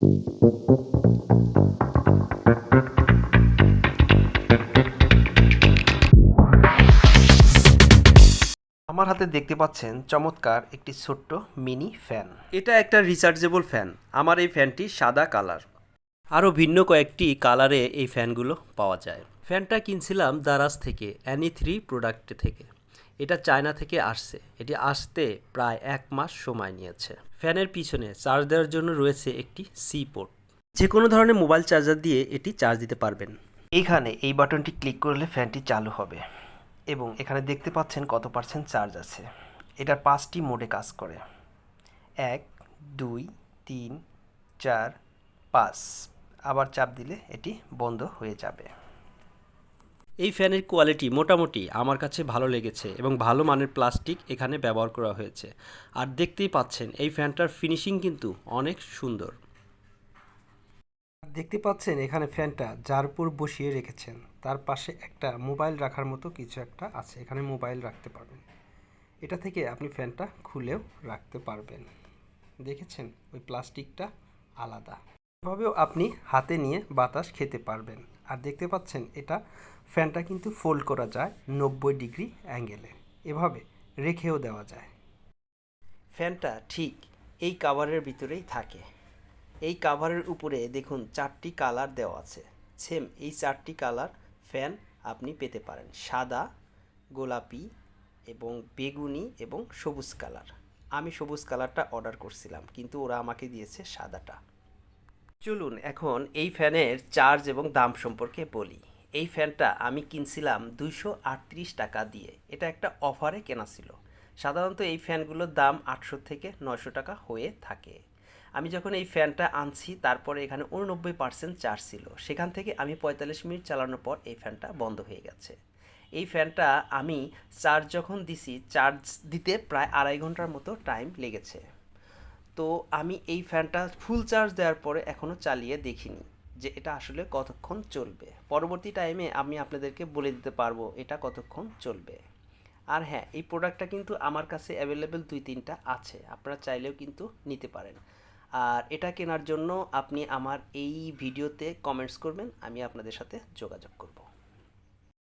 আমার হাতে দেখতে পাচ্ছেন চমৎকার একটি ছোট্ট মিনি ফ্যান। এটা একটা রিচার্জেবল ফ্যান। আমার এই ফ্যানটি সাদা কালার। আরও ভিন্ন কয়েকটি কালারে এই ফ্যানগুলো পাওয়া যায়। ফ্যানটা কিনছিলাম দারাজ থেকে অ্যানি থ্রি প্রোডাক্ট থেকে। এটা চায়না থেকে আসছে। এটি আসতে প্রায় এক মাস সময় নিয়েছে। ফ্যানের পিছনে চার্জ দেওয়ার জন্য রয়েছে একটি সি পোর্ট যে কোনো ধরনের মোবাইল চার্জার দিয়ে এটি চার্জ দিতে পারবেন। এইখানে এই বাটনটি ক্লিক করলে ফ্যানটি চালু হবে এবং এখানে দেখতে পাচ্ছেন কত পার্সেন্ট চার্জ আছে। এটার পাঁচটি মোডে কাজ করে। এক, দুই, তিন, চার, পাঁচ। আবার চাপ দিলে এটি বন্ধ হয়ে যাবে। এই ফ্যানের কোয়ালিটি মোটামুটি আমার কাছে ভালো লেগেছে এবং ভালো মানের প্লাস্টিক এখানে ব্যবহার করা হয়েছে। আর দেখতেই পাচ্ছেন, এই ফ্যানটার ফিনিশিং কিন্তু অনেক সুন্দর। দেখতে পাচ্ছেন এখানে ফ্যানটা যার উপর বসিয়ে রেখেছেন। তার পাশে একটা মোবাইল রাখার মতো কিছু একটা আছে, এখানে মোবাইল রাখতে পারবেন। এটা থেকে আপনি ফ্যানটা খুলেও রাখতে পারবেন। দেখেছেন? ওই প্লাস্টিকটা আলাদা। এভাবেও আপনি হাতে নিয়ে বাতাস খেতে পারবেন। আর দেখতে পাচ্ছেন, এটা ফ্যানটা কিন্তু ফোল্ড করা যায় নব্বই ডিগ্রি অ্যাঙ্গেলে। এভাবে রেখেও দেওয়া যায়। ফ্যানটা ঠিক এই কাভারের ভিতরেই থাকে। এই কাভারের উপরে দেখুন চারটি কালার দেওয়া আছে। সেম এই চারটি কালার ফ্যান আপনি পেতে পারেন। সাদা, গোলাপি এবং বেগুনি এবং সবুজ কালার। আমি সবুজ কালারটা অর্ডার করছিলাম, কিন্তু ওরা আমাকে দিয়েছে সাদাটা। চলুন এখন এই ফ্যানের চার্জ এবং দাম সম্পর্কে বলি। এই ফ্যানটা আমি কিনছিলাম দুইশো আটত্রিশ টাকা দিয়ে। এটা একটা অফারে কেনা ছিল। সাধারণত এই ফ্যানগুলোর দাম আটশো থেকে নয়শো টাকা হয়ে থাকে। আমি যখন এই ফ্যানটা আনছি, তারপরে এখানে উননব্বই পার্সেন্ট চার্জ ছিল। সেখান থেকে আমি পঁয়তাল্লিশ মিনিট চালানোর পর এই ফ্যানটা বন্ধ হয়ে গেছে। এই ফ্যানটা আমি চার্জ যখন দিছি, চার্জ দিতে প্রায় আড়াই ঘণ্টার মতো টাইম লেগেছে। তো আমি এই ফ্যানটা ফুল চার্জ দেওয়ার পরে এখনও চালিয়ে দেখিনি যে এটা আসলে কতক্ষণ চলবে। পরবর্তী টাইমে আমি আপনাদেরকে বলে দিতে পারব এটা কতক্ষণ চলবে। আর হ্যাঁ এই প্রোডাক্টটা কিন্তু আমার কাছে অ্যাভেলেবেল দুই তিনটা আছে, আপনারা চাইলেও কিন্তু নিতে পারেন। আর এটা কেনার জন্য আপনি আমার এই ভিডিওতে কমেন্টস করবেন, আমি আপনাদের সাথে যোগাযোগ করব।